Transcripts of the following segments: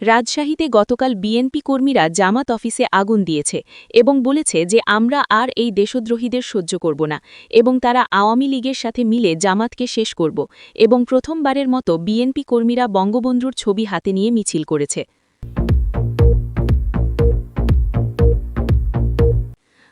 রাজশাহীতে গতকাল বিএনপি কর্মীরা জামাত অফিসে আগুন দিয়েছে এবং বলেছে যে আমরা আর এই দেশদ্রোহীদের সহ্য করব না এবং তারা আওয়ামী লীগের সাথে মিলে জামাতকে শেষ করব এবং প্রথমবারের মতো বিএনপি কর্মীরা বঙ্গবন্ধুর ছবি হাতে নিয়ে মিছিল করেছে।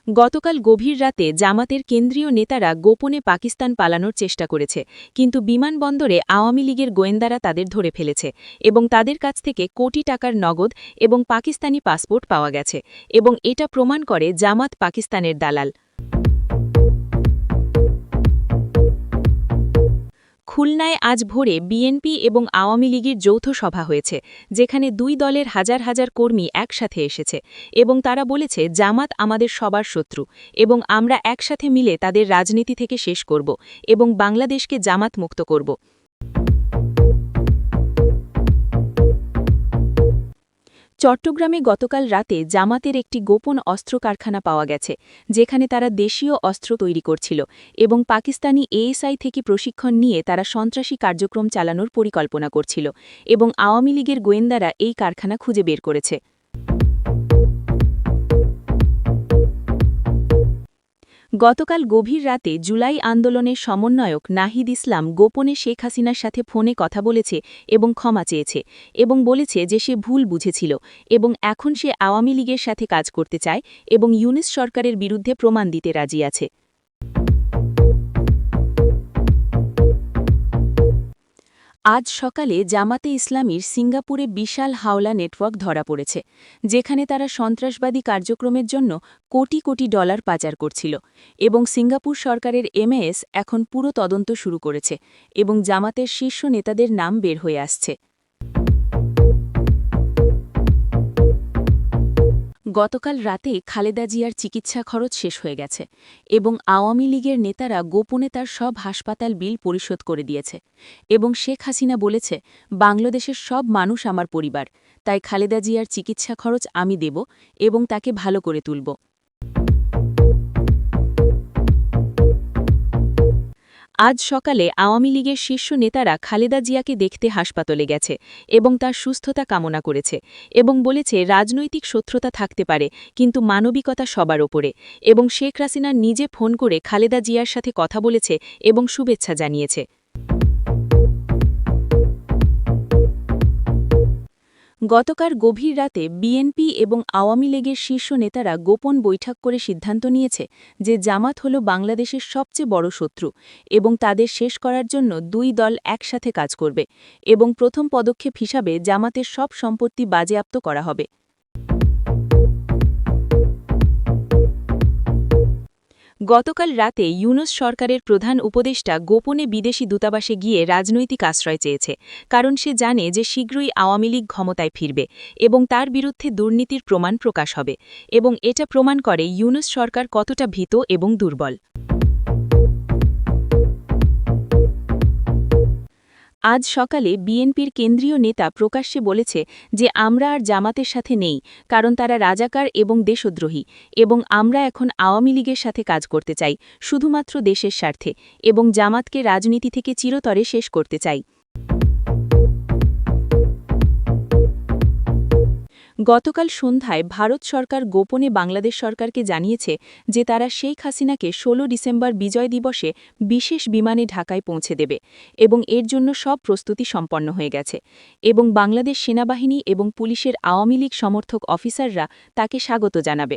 গতকাল গভীর রাতে জামাতের কেন্দ্রীয় নেতারা গোপনে পাকিস্তান পালানোর চেষ্টা করেছে, কিন্তু বিমানবন্দরে আওয়ামী লীগের গোয়েন্দারা তাদের ধরে ফেলেছে এবং তাদের কাছ থেকে কোটি টাকার নগদ এবং পাকিস্তানি পাসপোর্ট পাওয়া গেছে এবং এটা প্রমাণ করে জামাত পাকিস্তানের দালাল। খুলনায় আজ ভোরে বিএনপি এবং আওয়ামী লীগের যৌথ সভা হয়েছে, যেখানে দুই দলের হাজার হাজার কর্মী একসাথে এসেছে এবং তারা বলেছে, জামাত আমাদের সবার শত্রু এবং আমরা একসাথে মিলে তাদের রাজনীতি থেকে শেষ করব এবং বাংলাদেশকে জামাত মুক্ত করব। চট্টগ্রামে গতকাল রাতে জামাতের একটি গোপন অস্ত্র কারখানা পাওয়া গেছে, যেখানে তারা দেশীয় অস্ত্র তৈরি করছিল এবং পাকিস্তানি এএসআই থেকে প্রশিক্ষণ নিয়ে তারা সন্ত্রাসী কার্যক্রম চালানোর পরিকল্পনা করছিল এবং আওয়ামী লীগের গোয়েন্দারা এই কারখানা খুঁজে বের করেছে। গতকাল গভীর রাতে জুলাই আন্দোলনের সমন্বয়ক নাহিদ ইসলাম গোপনে শেখ হাসিনার সাথে ফোনে কথা বলেছে এবং ক্ষমা চেয়েছে এবং বলেছে যে সে ভুল বুঝেছিল এবং এখন সে আওয়ামী লীগের সাথে কাজ করতে চায় এবং ইউনিস সরকারের বিরুদ্ধে প্রমাণ দিতে রাজি আছে। আজ সকালে জামাতে ইসলামীর সিঙ্গাপুরে বিশাল হাওলা নেটওয়ার্ক ধরা পড়েছে, যেখানে তারা সন্ত্রাসবাদী কার্যক্রমের জন্য কোটি কোটি ডলার পাচার করছিল এবং সিঙ্গাপুর সরকারের এমএএস এখন পুরো তদন্ত শুরু করেছে এবং জামাতের শীর্ষ নেতাদের নাম বের হয়ে আসছে। গতকাল রাতে খালেদা জিয়ার চিকিৎসা খরচ শেষ হয়ে গেছে এবং আওয়ামী লীগের নেতারা গোপনে তার সব হাসপাতাল বিল পরিশোধ করে দিয়েছে এবং শেখ হাসিনা বলেছে, বাংলাদেশের সব মানুষ আমার পরিবার, তাই খালেদা জিয়ার চিকিৎসা খরচ আমি দেব এবং তাকে ভালো করে তুলব। আজ সকালে আওয়ামী লীগের শীর্ষ নেতারা খালেদা জিয়াকে দেখতে হাসপাতালে গেছে এবং তার সুস্থতা কামনা করেছে এবং বলেছে রাজনৈতিক শত্রুতা থাকতে পারে, কিন্তু মানবিকতা সবার ওপরে এবং শেখ হাসিনার নিজে ফোন করে খালেদা জিয়ার সাথে কথা বলেছে এবং শুভেচ্ছা জানিয়েছে। গতকাল গভীর রাতে বিএনপি এবং আওয়ামী লীগের শীর্ষ নেতারা গোপন বৈঠক করে সিদ্ধান্ত নিয়েছে যে জামাত হল বাংলাদেশের সবচেয়ে বড় শত্রু এবং তাদের শেষ করার জন্য দুই দল একসাথে কাজ করবে এবং প্রথম পদক্ষেপ হিসাবে জামাতের সব সম্পত্তি বাজেয়াপ্ত করা হবে। গতকাল রাতে ইউনুস সরকারের প্রধান উপদেষ্টা গোপনে বিদেশি দূতাবাসে গিয়ে রাজনৈতিক আশ্রয় চেয়েছে, কারণ সে জানে যে শীঘ্রই আওয়ামী লীগ ক্ষমতায় ফিরবে এবং তার বিরুদ্ধে দুর্নীতির প্রমাণ প্রকাশ হবে এবং এটা প্রমাণ করে ইউনুস সরকার কতটা ভীত এবং দুর্বল। আজ সকালে বিএনপির কেন্দ্রীয় নেতা প্রকাশ্যে বলেছে যে, আমরা আর জামাতের সাথে নেই, কারণ তারা রাজাকার এবং দেশদ্রোহী এবং আমরা এখন আওয়ামী লীগের সাথে কাজ করতে চাই, শুধুমাত্র দেশের স্বার্থে এবং জামাতকে রাজনীতি থেকে চিরতরে শেষ করতে চাই। গতকাল সন্ধ্যায় ভারত সরকার গোপনে বাংলাদেশ সরকারকে জানিয়েছে যে তারা শেখ হাসিনাকে ১৬ ডিসেম্বর বিজয় দিবসে বিশেষ বিমানে ঢাকায় পৌঁছে দেবে এবং এর জন্য সব প্রস্তুতি সম্পন্ন হয়ে গেছে এবং বাংলাদেশ সেনাবাহিনী এবং পুলিশের আওয়ামী লীগ সমর্থক অফিসাররা তাকে স্বাগত জানাবে।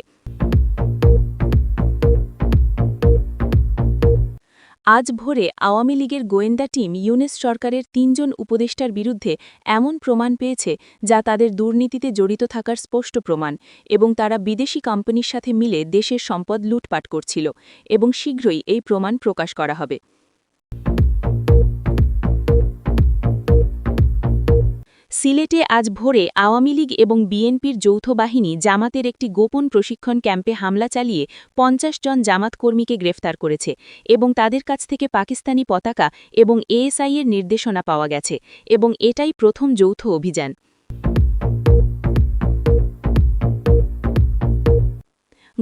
আজ ভোরে আওয়ামী লীগের গোয়েন্দা টিম ইউনেস সরকারের তিনজন উপদেষ্টার বিরুদ্ধে এমন প্রমাণ পেয়েছে যা তাদের দুর্নীতিতে জড়িত থাকার স্পষ্ট প্রমাণ এবং তারা বিদেশি কোম্পানির সাথে মিলে দেশের সম্পদ লুটপাট করছিল এবং শীঘ্রই এই প্রমাণ প্রকাশ করা হবে। সিলেটে আজ ভোরে আওয়ামী লীগ এবং বিএনপির যৌথ বাহিনী জামাতের একটি গোপন প্রশিক্ষণ ক্যাম্পে হামলা চালিয়ে পঞ্চাশ জন জামাত কর্মীকে গ্রেফতার করেছে এবং তাদের কাছ থেকে পাকিস্তানি পতাকা এবং এএসআইয়ের নির্দেশনা পাওয়া গেছে এবং এটাই প্রথম যৌথ অভিযান।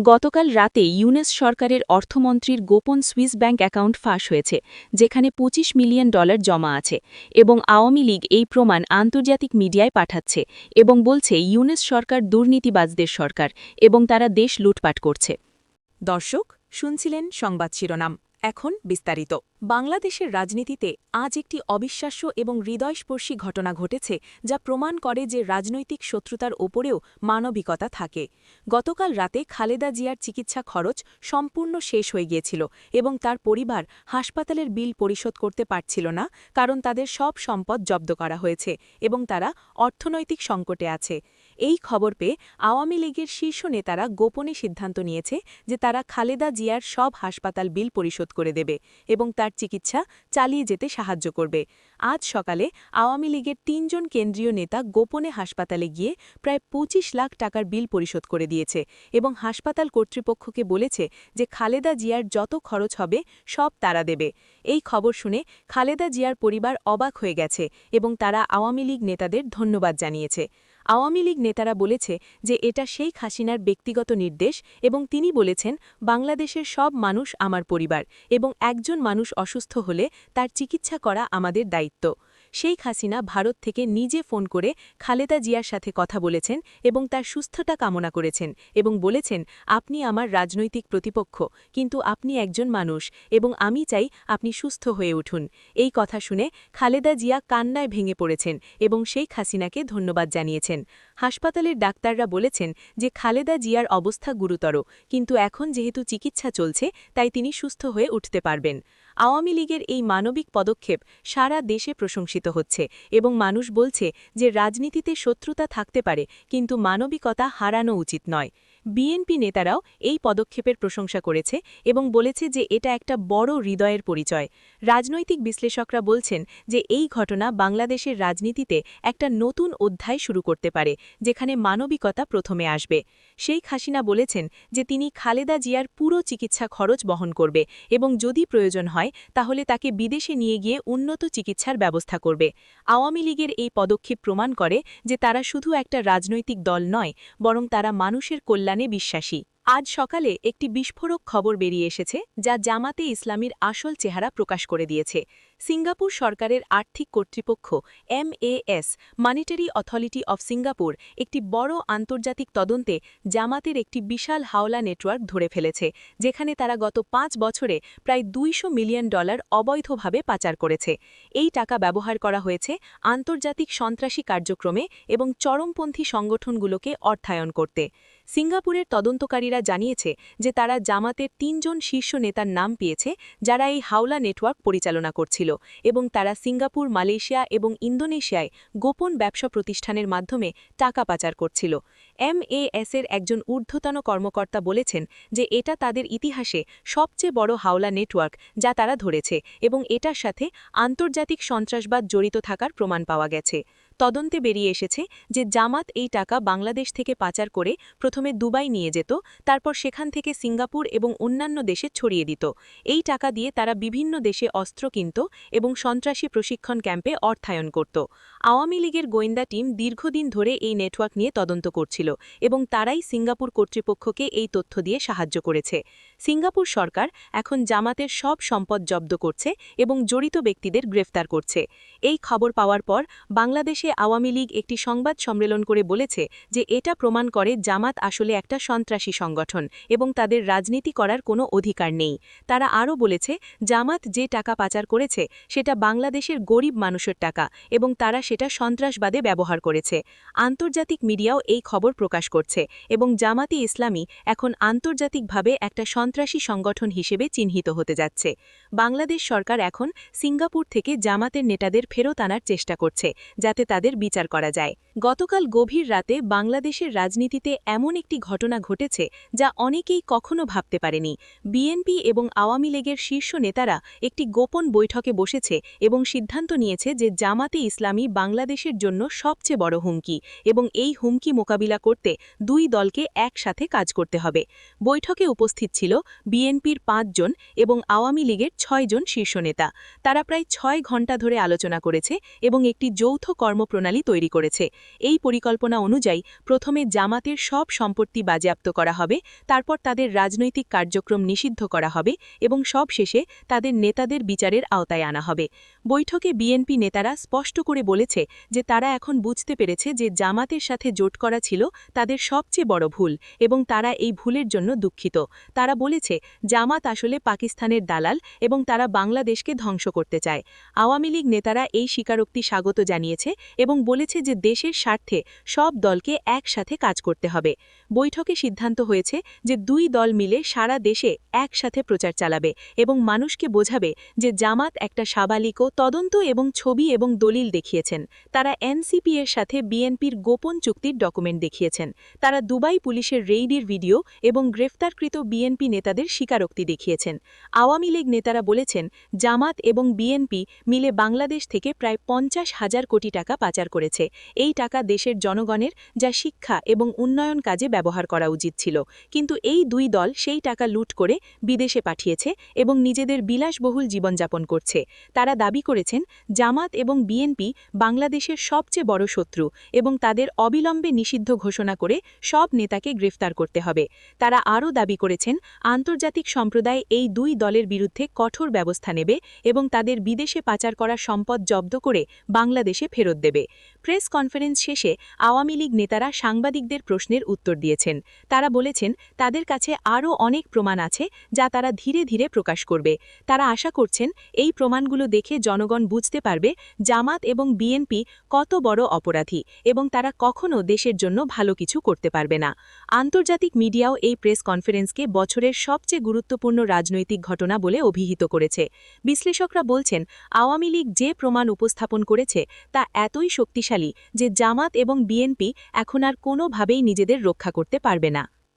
গতকাল রাতে ইউনেস সরকারের অর্থমন্ত্রীর গোপন সুইস ব্যাংক অ্যাকাউন্ট ফাঁস হয়েছে, যেখানে ২৫ মিলিয়ন ডলার জমা আছে এবং আওয়ামী লীগ এই প্রমাণ আন্তর্জাতিক মিডিয়ায় পাঠাচ্ছে এবং বলছে ইউনেস সরকার দুর্নীতিবাজদের সরকার এবং তারা দেশ লুটপাট করছে। দর্শক, শুনছিলেন সংবাদ শিরোনাম, এখন বিস্তারিত। বাংলাদেশের রাজনীতিতে আজ একটি অবিশ্বাস্য এবং হৃদয়স্পর্শী ঘটনা ঘটেছে যা প্রমাণ করে যে রাজনৈতিক শত্রুতার ওপরেও মানবিকতা থাকে। গতকাল রাতে খালেদা জিয়ার চিকিৎসা খরচ সম্পূর্ণ শেষ হয়ে গিয়েছিল এবং তার পরিবার হাসপাতালের বিল পরিশোধ করতে পারছিল না, কারণ তাদের সব সম্পদ জব্দ করা হয়েছে এবং তারা অর্থনৈতিক সংকটে আছে। এই খবর পেয়ে আওয়ামী লীগের শীর্ষ নেতারা গোপনে সিদ্ধান্ত নিয়েছে যে তারা খালেদা জিয়ার সব হাসপাতাল বিল পরিশোধ করে দেবে এবং তার চিকিৎসা চালিয়ে যেতে সাহায্য করবে। আজ সকালে আওয়ামী লীগের তিনজন কেন্দ্রীয় নেতা গোপনে হাসপাতালে গিয়ে প্রায় ২৫ লাখ টাকার বিল পরিশোধ করে দিয়েছে এবং হাসপাতাল কর্তৃপক্ষকে বলেছে যে খালেদা জিয়ার যত খরচ হবে সব তারা দেবে। এই খবর শুনে খালেদা জিয়ার পরিবার অবাক হয়ে গেছে এবং তারা আওয়ামী লীগ নেতাদের ধন্যবাদ জানিয়েছে। আওয়ামী লীগ নেতারা বলেছে যে এটা শেখ হাসিনার ব্যক্তিগত নির্দেশ এবং তিনি বলেছেন, বাংলাদেশের সব মানুষ আমার পরিবার এবং একজন মানুষ অসুস্থ হলে তার চিকিৎসা করা আমাদের দায়িত্ব। শেখ হাসিনা ভারত থেকে নিজে ফোন করে খালেদা জিয়ার সাথে কথা বলেছেন এবং তার সুস্থতা কামনা করেছেন এবং বলেছেন, আপনি আমার রাজনৈতিক প্রতিপক্ষ, কিন্তু আপনি একজন মানুষ এবং আমি চাই আপনি সুস্থ হয়ে উঠুন। এই কথা শুনে খালেদা জিয়া কান্নায় ভেঙে পড়েছেন এবং শেখ হাসিনাকে ধন্যবাদ জানিয়েছেন। হাসপাতালের ডাক্তাররা বলেছেন যে খালেদা জিয়ার অবস্থা গুরুতর, কিন্তু এখন যেহেতু চিকিৎসা চলছে, তাই তিনি সুস্থ হয়ে উঠতে পারবেন। আওয়ামী লীগের এই মানবিক পদক্ষেপ সারা দেশে প্রশংসিত হচ্ছে এবং মানুষ বলছে যে রাজনীতিতে শত্রুতা থাকতে পারে, কিন্তু মানবিকতা হারানো উচিত নয়। বিএনপি নেতারাও এই পদক্ষেপের প্রশংসা করেছে এবং বলেছে যে এটা একটা বড় হৃদয়ের পরিচয়। রাজনৈতিক বিশ্লেষকরা বলছেন যে এই ঘটনা বাংলাদেশের রাজনীতিতে একটা নতুন অধ্যায় শুরু করতে পারে, যেখানে মানবিকতা প্রথমে আসবে। শেখ হাসিনা বলেছেন যে তিনি খালেদা জিয়ার পুরো চিকিৎসা খরচ বহন করবে এবং যদি প্রয়োজন হয় তাহলে তাকে বিদেশে নিয়ে গিয়ে উন্নত চিকিৎসার ব্যবস্থা করবে। আওয়ামী লীগের এই পদক্ষেপ প্রমাণ করে যে তারা শুধু একটা রাজনৈতিক দল নয়, বরং তারা মানুষের কল্যাণে বিশ্বাসী। আজ সকালে একটি বিস্ফোরক খবর বেরিয়ে এসেছে, যা জামাতে ইসলামীর আসল চেহারা প্রকাশ করে দিয়েছে। সিঙ্গাপুর সরকারের আর্থিক কর্তৃপক্ষ MAS monetary authority of Singapore একটি বড় আন্তর্জাতিক তদন্তে জামাতের একটি বিশাল হাওলা নেটওয়ার্ক ধরে ফেলেছে, যেখানে তারা গত পাঁচ বছরে প্রায় দুইশো মিলিয়ন ডলার অবৈধভাবে পাচার করেছে। এই টাকা ব্যবহার করা হয়েছে আন্তর্জাতিক সন্ত্রাসী কার্যক্রমে এবং চরমপন্থী সংগঠনগুলোকে অর্থায়ন করতে। সিঙ্গাপুরের তদন্তকারীরা জানিয়েছে যে তারা জামাতের তিনজন শীর্ষ নেতার নাম পেয়েছে, যারা এই হাওলা নেটওয়ার্ক পরিচালনা করছিল এবং তারা সিঙ্গাপুর, মালয়েশিয়া এবং ইন্দোনেশিয়ায় গোপন ব্যবসা প্রতিষ্ঠানের মাধ্যমে টাকা পাচার করছিল। এমএএসের একজন ঊর্ধ্বতন কর্মকর্তা বলেছেন যে এটা তাদের ইতিহাসে সবচেয়ে বড় হাওলা নেটওয়ার্ক যা তারা ধরেছে এবং এটার সাথে আন্তর্জাতিক সন্ত্রাসবাদ জড়িত থাকার প্রমাণ পাওয়া গেছে। তদন্তে বেরিয়ে এসেছে যে জামাত এই টাকা বাংলাদেশ থেকে পাচার করে প্রথমে দুবাই নিয়ে যেত, তারপর সেখান থেকে সিঙ্গাপুর এবং অন্যান্য দেশে ছড়িয়ে দিত। এই টাকা দিয়ে তারা বিভিন্ন দেশে অস্ত্র কিনত এবং সন্ত্রাসী প্রশিক্ষণ ক্যাম্পে অর্থায়ন করত। আওয়ামী লীগের গোয়েন্দা টিম দীর্ঘদিন ধরে এই নেটওয়ার্ক নিয়ে তদন্ত করছিল এবং তারাই সিঙ্গাপুর কর্তৃপক্ষকে এই তথ্য দিয়ে সাহায্য করেছে। সিঙ্গাপুর সরকার এখন জামাতের সব সম্পদ জব্দ করছে এবং জড়িত ব্যক্তিদের গ্রেফতার করছে। এই খবর পাওয়ার পর বাংলাদেশে আওয়ামী লীগ একটি সংবাদ সম্মেলন করে বলেছে যে এটা প্রমাণ করে জামাত আসলে একটা সন্ত্রাসী সংগঠন এবং তাদের রাজনীতি করার কোনো অধিকার নেই। তারা আরও বলেছে, জামাত যে টাকা পাচার করেছে সেটা বাংলাদেশের গরিব মানুষের টাকা এবং তারা সেটা সন্ত্রাসবাদে ব্যবহার করেছে। আন্তর্জাতিক মিডিয়াও এই খবর প্রকাশ করছে এবং জামাতি ইসলামী এখন আন্তর্জাতিকভাবে একটা সন্ত্রাসী সংগঠন হিসেবে চিহ্নিত হতে যাচ্ছে। বাংলাদেশ সরকার এখন সিঙ্গাপুর থেকে জামাতের নেতাদের ফেরত আনার চেষ্টা করছে, যাতে তাদের বিচার করা যায়। গতকাল গভীর রাতে বাংলাদেশের রাজনীতিতে এমন একটি ঘটনা ঘটেছে যা অনেকেই কখনো ভাবতে পারেনি। বিএনপি এবং আওয়ামী লীগের শীর্ষ নেতারা একটি গোপন বৈঠকে বসেছে এবং সিদ্ধান্ত নিয়েছে যে জামাতে ইসলামী বাংলাদেশের জন্য সবচেয়ে বড় হুমকি এবং এই হুমকি মোকাবিলা করতে দুই দলকে একসাথে কাজ করতে হবে। বৈঠকে উপস্থিত ছিল বিএনপির পাঁচজন এবং আওয়ামী লীগের ছয়জন শীর্ষ নেতা। তারা প্রায় ছয় ঘণ্টা ধরে আলোচনা করেছে এবং একটি যৌথ কর্মপ্রণালী তৈরি করেছে। এই পরিকল্পনা অনুযায়ী প্রথমে জামাতের সব সম্পত্তি বাজেয়াপ্ত করা হবে, তারপর তাদের রাজনৈতিক কার্যক্রম নিষিদ্ধ করা হবে এবং সব শেষে তাদের নেতাদের বিচারের আওতায় আনা হবে। বৈঠকে বিএনপি নেতারা স্পষ্ট করে বলেছে যে তারা এখন বুঝতে পেরেছে যে জামাতের সাথে জোট করা ছিল তাদের সবচেয়ে বড় ভুল এবং তারা এই ভুলের জন্য দুঃখিত। তারা বলেছে, জামাত আসলে পাকিস্তানের দালাল এবং তারা বাংলাদেশকে ধ্বংস করতে চায়। আওয়ামী লীগ নেতারা এই স্বীকারোক্তি স্বাগত জানিয়েছে এবং বলেছে যে দেশের স্বার্থে সব দলকে একসাথে কাজ করতে হবে। বৈঠকে সিদ্ধান্ত হয়েছে যে দুই দল মিলে সারা দেশে একসাথে প্রচার চালাবে এবং মানুষকে বোঝাবে যে জামাত একটা সাবালিক তদন্ত এবং ছবি এবং দলিল দেখিয়েছেন। তারা এনসিপি এর সাথে বিএনপির গোপন চুক্তির ডকুমেন্ট দেখিয়েছেন। তারা দুবাই পুলিশের রেইডির ভিডিও এবং গ্রেফতারকৃত বিএনপি নেতাদের স্বীকারোক্তি দেখিয়েছেন। আওয়ামী লীগ নেতারা বলেছেন, জামাত এবং বিএনপি মিলে বাংলাদেশ থেকে প্রায় পঞ্চাশ হাজার কোটি টাকা পাচার করেছে। এই টাকা দেশের জনগণের, যা শিক্ষা এবং উন্নয়ন কাজে ব্যবহার করা উচিত ছিল, কিন্তু এই দুই দল সেই টাকা লুট করে বিদেশে পাঠিয়েছে এবং নিজেদের বিলাসবহুল জীবনযাপন করছে। তারা দাবি করেছেন, জামাত এবং বিএনপি বাংলাদেশের সবচেয়ে বড় শত্রু এবং তাদের অবিলম্বে নিষিদ্ধ ঘোষণা করে সব নেতাকে গ্রেফতার করতে হবে। তারা আরও দাবি করেছেন, আন্তর্জাতিক সম্প্রদায় এই দুই দলের বিরুদ্ধে কঠোর ব্যবস্থা নেবে এবং তাদের বিদেশে পাচার করা সম্পদ জব্দ করে বাংলাদেশে ফেরত দেবে। প্রেস কনফারেন্স শেষে আওয়ামী লীগ নেতারা সাংবাদিকদের প্রশ্নের উত্তর দিয়েছেন। তারা বলেছেন, তাদের কাছে আরও অনেক প্রমাণ আছে যা তারা ধীরে ধীরে প্রকাশ করবে। তারা আশা করছেন, এই প্রমাণগুলো দেখে জনগণ বুঝতে পারবে জামাত এবং বিএনপি কত বড় অপরাধী এবং তারা কখনও দেশের জন্য ভালো কিছু করতে পারবে না। আন্তর্জাতিক মিডিয়াও এই প্রেস কনফারেন্সকে বছরের সবচেয়ে গুরুত্বপূর্ণ রাজনৈতিক ঘটনা বলে অভিহিত করেছে। বিশ্লেষকরা বলছেন, আওয়ামী লীগ যে প্রমাণ উপস্থাপন করেছে তা এতই শক্তিশালী যে জামাত এবং বিএনপি এখন আর কোনোভাবেই নিজেদের রক্ষা করতে পারবে না।